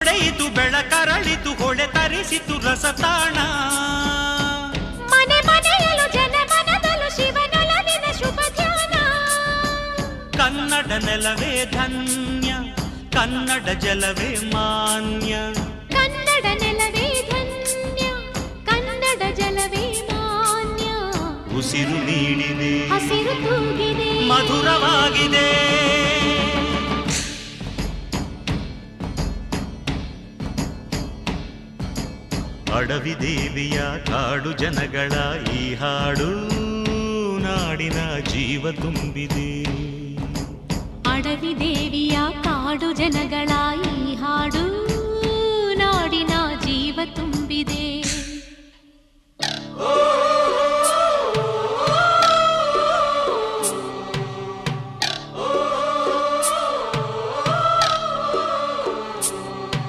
ಹೊಳೆಯಿತು ಬೆಳಕರಳಿತು ಹೊಳೆ ತರಿಸಿತು ರಸತಾಣ. ಮನೆ ಮನೆಯಲು ಜನ ಮನದಲು ಶಿವನೊಲವಿನ ಶುಭ ಧ್ಯಾನ. ಕನ್ನಡ ನೆಲವೇ ಧನ್ಯ ಕನ್ನಡ ಜಲವೇ ಮಾನ್ಯ. ಕನ್ನಡ ನೆಲವೇ ಧನ್ಯ ಕನ್ನಡ ಜಲವೇ ಮಾನ್ಯ. ಉಸಿರು ನೀಡಿದೆ ಹಸಿರು ತೂಗಿದೆ. ಮಧುರವಾಗಿದೆ. ಅಡವಿ ದೇವಿಯ ಕಾಡು ಜನಗಳ ಈ ಹಾಡು ನಾಡಿನ ಜೀವ ತುಂಬಿದೆ ಅಡವಿ ದೇವಿಯ ಕಾಡು ಜನಗಳ ಈ ಹಾಡು